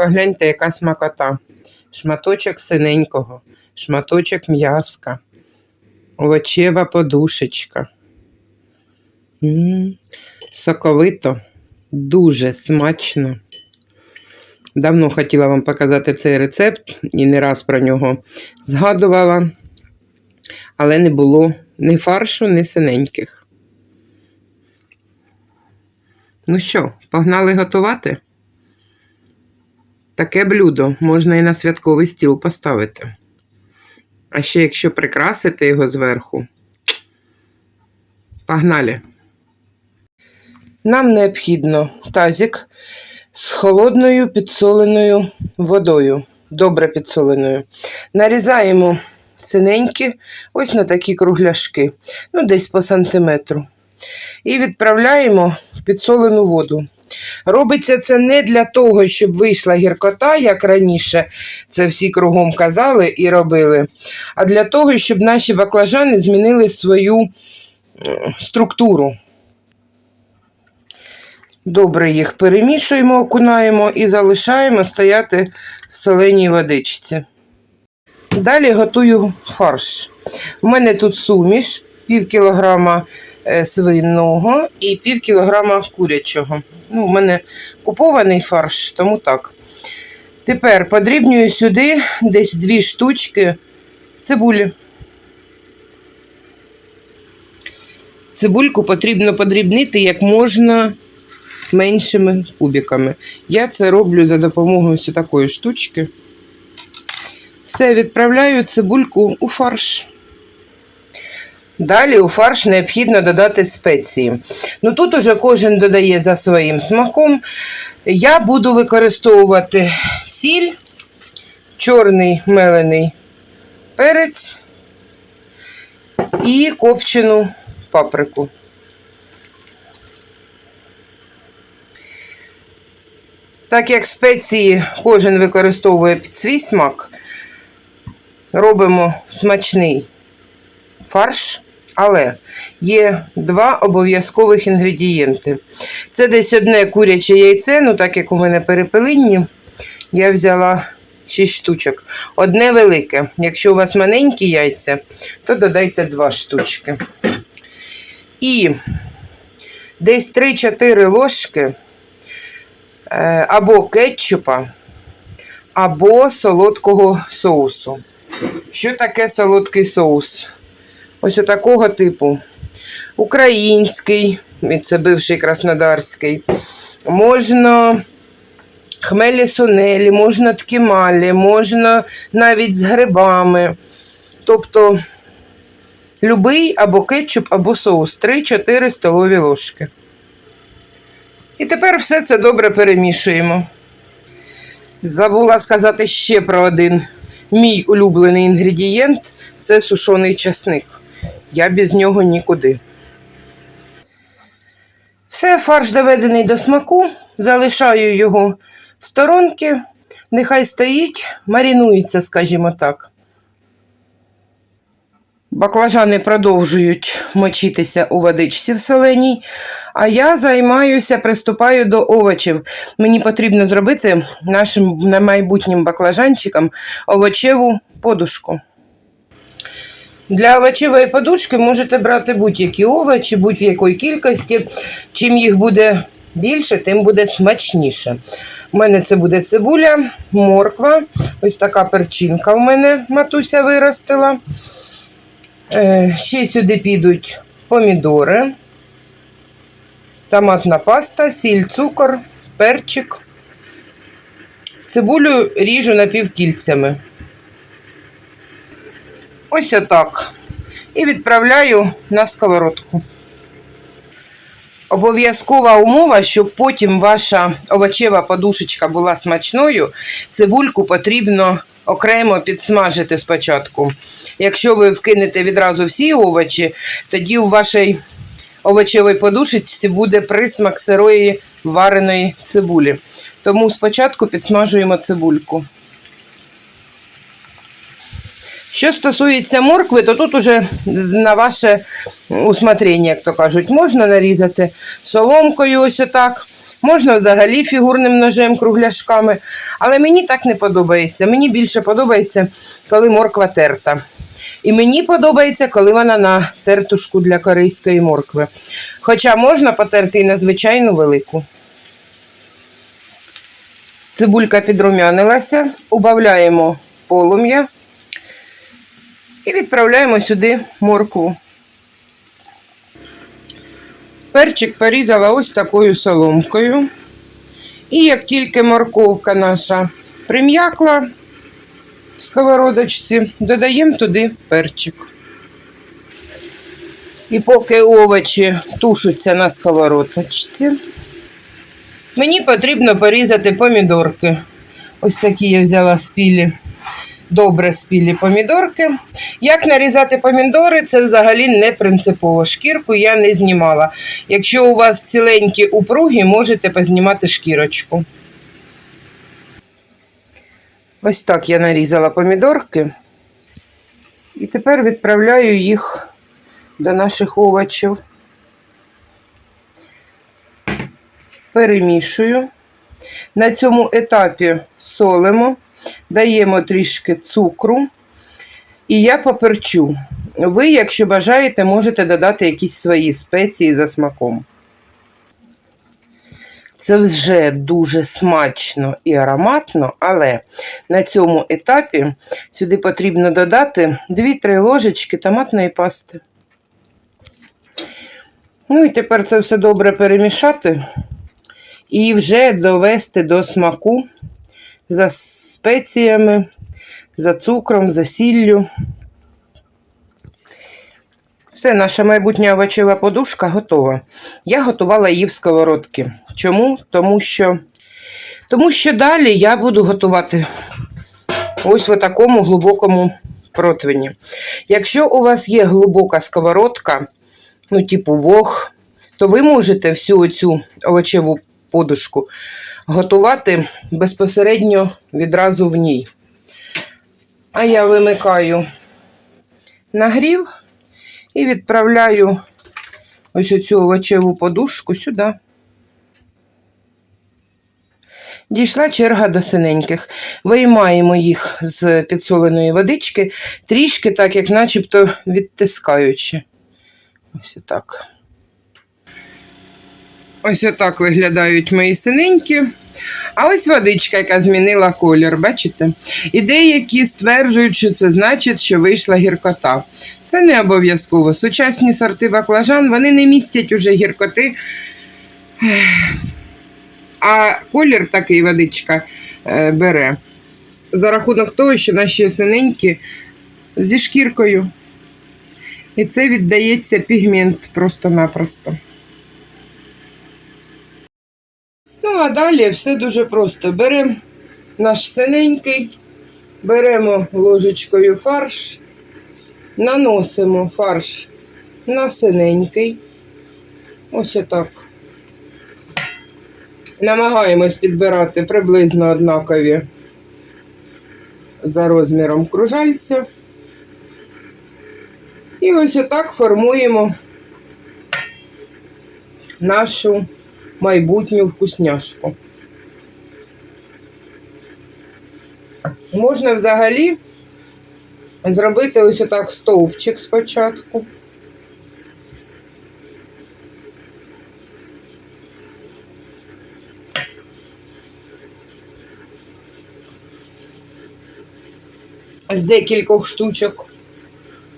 Погляньте, яка смакота. Шматочок синенького, шматочок м'яска, овочева подушечка. М, Соковито, дуже смачно. Давно хотіла вам показати цей рецепт і не раз про нього згадувала, але не було ні фаршу, ні синеньких. Ну що, погнали готувати? Таке блюдо можна і на святковий стіл поставити. А ще якщо прикрасити його зверху. Погнали. Нам необхідно тазик з холодною підсоленою водою, добре підсоленою. Нарізаємо синенькі, ось на такі кругляшки, ну десь по сантиметру. І відправляємо в підсолену воду. Робиться це не для того, щоб вийшла гіркота, як раніше це всі кругом казали і робили, а для того, щоб наші баклажани змінили свою структуру. Добре їх перемішуємо, окунаємо і залишаємо стояти в соленій водичці. Далі готую фарш. У мене тут суміш пів кілограма е, свиного і пів кілограма курячого. Ну, у мене купований фарш, тому так. Тепер подрібнюю сюди десь дві штучки цибулі. Цибульку потрібно подрібнити як можна меншими кубиками. Я це роблю за допомогою ось такої штучки. Все, відправляю цибульку у фарш. Далі у фарш необхідно додати спеції. Ну тут уже кожен додає за своїм смаком. Я буду використовувати сіль, чорний мелений перець і копчену паприку. Так як спеції кожен використовує під свій смак, робимо смачний фарш, але є два обов'язкових інгредієнти. Це десь одне куряче яйце, ну так як у мене перепелинні, я взяла 6 штучок. Одне велике. Якщо у вас маленькі яйця, то додайте 2 штучки. І десь 3-4 ложки або кетчупа, або солодкого соусу. Що таке солодкий соус? Ось такого типу. Український, це бивший краснодарський. Можна хмелі сунелі, можна ткімалі, можна навіть з грибами. Тобто любий або кетчуп, або соус 3-4 столові ложки. І тепер все це добре перемішуємо. Забула сказати ще про один мій улюблений інгредієнт це сушений часник. Я без нього нікуди. Все, фарш доведений до смаку, залишаю його в сторонки, нехай стоїть, марінується, скажімо так. Баклажани продовжують мочитися у водичці в соленій, а я займаюся, приступаю до овочів. Мені потрібно зробити нашим майбутнім баклажанчикам овочеву подушку. Для овочевої подушки можете брати будь-які овочі, будь-в якої кількості. Чим їх буде більше, тим буде смачніше. У мене це буде цибуля, морква, ось така перчинка у мене матуся виростила. Е, Ще сюди підуть помідори, томатна паста, сіль, цукор, перчик. Цибулю ріжу напівкільцями. Ось отак. І відправляю на сковородку. Обов'язкова умова, щоб потім ваша овочева подушечка була смачною, цибульку потрібно окремо підсмажити спочатку. Якщо ви вкинете відразу всі овочі, тоді у вашій овочевій подушечці буде присмак сирої вареної цибулі. Тому спочатку підсмажуємо цибульку. Що стосується моркви, то тут уже на ваше усмотрення, як то кажуть, можна нарізати соломкою ось отак, можна взагалі фігурним ножем, кругляшками. Але мені так не подобається. Мені більше подобається, коли морква терта. І мені подобається, коли вона на тертушку для корейської моркви. Хоча можна потерти і на звичайну велику. Цибулька підрумянилася, убавляємо полум'я і відправляємо сюди моркву. Перчик порізала ось такою соломкою. І як тільки морковка наша прим'якла в сковородочці, додаємо туди перчик. І поки овочі тушаться на сковородочці, мені потрібно порізати помідорки. Ось такі я взяла спілі, добре спілі помідорки. Як нарізати помідори, це взагалі не принципово. Шкірку я не знімала. Якщо у вас ціленькі упруги, можете познімати шкірочку. Ось так я нарізала помідорки. І тепер відправляю їх до наших овочів. Перемішую. На цьому етапі солимо, даємо трішки цукру. І я поперчу. Ви, якщо бажаєте, можете додати якісь свої спеції за смаком. Це вже дуже смачно і ароматно, але на цьому етапі сюди потрібно додати 2-3 ложечки томатної пасти. Ну і тепер це все добре перемішати і вже довести до смаку за спеціями, за цукром, за сіллю. Все, наша майбутня овочева подушка готова. Я готувала її в сковородці. Чому? Тому що, тому що далі я буду готувати ось в такому глибокому противні. Якщо у вас є глибока сковородка, ну, типу вог, то ви можете всю цю овочеву подушку готувати безпосередньо відразу в ній. А я вимикаю нагрів і відправляю ось оцю овочеву подушку сюди. Дійшла черга до синеньких. Виймаємо їх з підсоленої водички, трішки так, як начебто відтискаючи. Ось отак. Ось отак виглядають мої синенькі. А ось водичка, яка змінила колір, бачите? І деякі стверджують, що це значить, що вийшла гіркота. Це не обов'язково. Сучасні сорти баклажан вони не містять уже гіркоти. А колір такий водичка е, бере за рахунок того, що наші синенькі зі шкіркою. І це віддається пігмент просто-напросто. Ну, а далі все дуже просто. Беремо наш синенький, беремо ложечкою фарш, наносимо фарш на синенький. Ось отак. Намагаємось підбирати приблизно однакові за розміром кружальця. І ось отак формуємо нашу майбутню вкусняшку. Можна взагалі зробити ось отак стовпчик спочатку. З декількох штучок.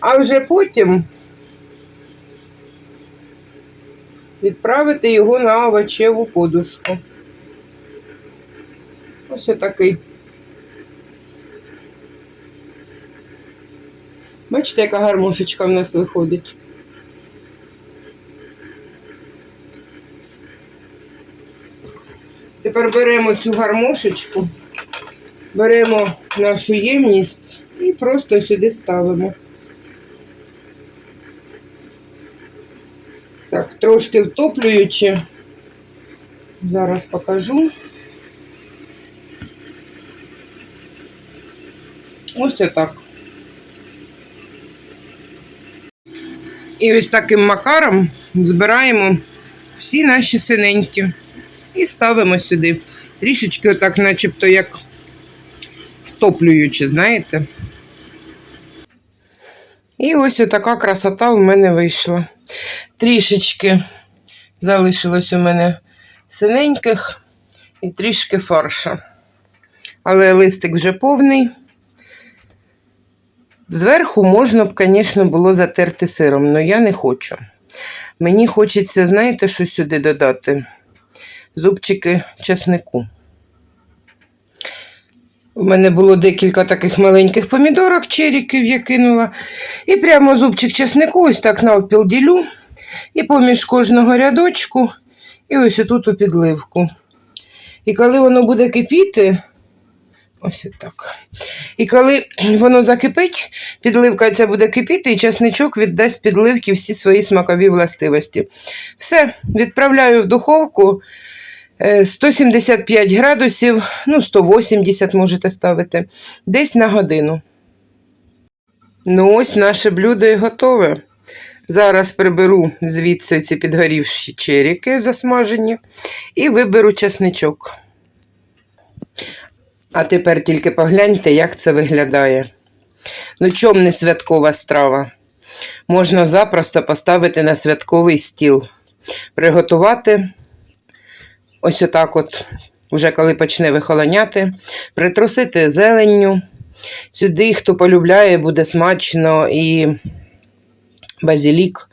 А вже потім відправити його на овочеву подушку. Ось отакий. Бачите, яка гармошечка в нас виходить. Тепер беремо цю гармошечку, беремо нашу ємність і просто сюди ставимо. Так, трошки втоплюючи, зараз покажу. Ось отак. І ось таким макаром збираємо всі наші синенькі і ставимо сюди. Трішечки отак, начебто як втоплюючи, знаєте. І ось така красота у мене вийшла. Трішечки залишилось у мене синеньких і трішки фарша. Але листик вже повний. Зверху можна б, звісно, було затерти сиром, але я не хочу. Мені хочеться, знаєте, що сюди додати? Зубчики чеснику. У мене було декілька таких маленьких помідорок, черіків я кинула. І прямо зубчик чеснику ось так навпіл ділю. І поміж кожного рядочку, і ось отут у підливку. І коли воно буде кипіти, ось так. І коли воно закипить, підливка ця буде кипіти, і чесничок віддасть підливки всі свої смакові властивості. Все, відправляю в духовку. Е, 175 градусів, ну 180 можете ставити, десь на годину. Ну ось наше блюдо і готове. Зараз приберу звідси ці підгорівші черіки засмажені і виберу чесничок. А тепер тільки погляньте, як це виглядає. Ну, чом не святкова страва? Можна запросто поставити на святковий стіл, приготувати ось отак от, вже коли почне вихолоняти, притрусити зеленню. Сюди, хто полюбляє, буде смачно і базилік,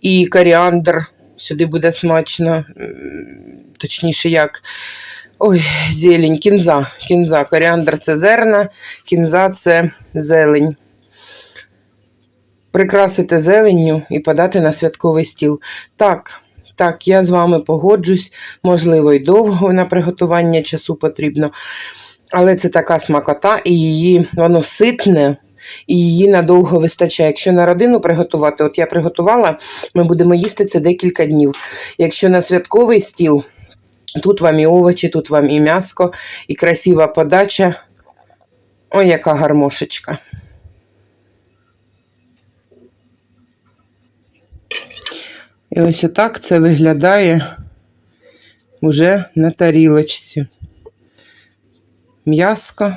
і коріандр. Сюди буде смачно, точніше, як. Ой, зелень, кінза. Кінза. Коріандр це зерна, кінза це зелень. Прикрасити зеленню і подати на святковий стіл. Так, так, я з вами погоджусь, можливо, й довго на приготування часу потрібно. Але це така смакота, і її воно ситне, і її надовго вистачає. Якщо на родину приготувати, от я приготувала, ми будемо їсти це декілька днів. Якщо на святковий стіл, тут вам і овочі, тут вам і м'яско, і красива подача. Ой, яка гармошечка. І ось отак це виглядає уже на тарілочці. М'яско,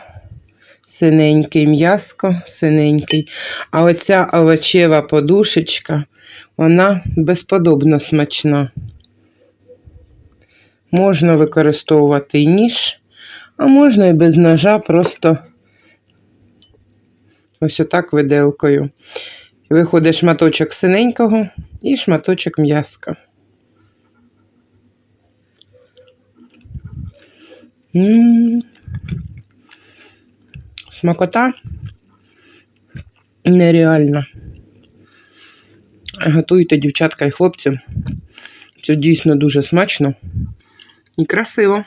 синенький м'яско, синенький. А оця овочева подушечка, вона безподобно смачна. Можна використовувати ніж, а можна і без ножа, просто ось отак виделкою. Виходить шматочок синенького і шматочок м'яска. Смакота нереальна. Готуйте, дівчатка і хлопці. Це дійсно дуже смачно і красиво.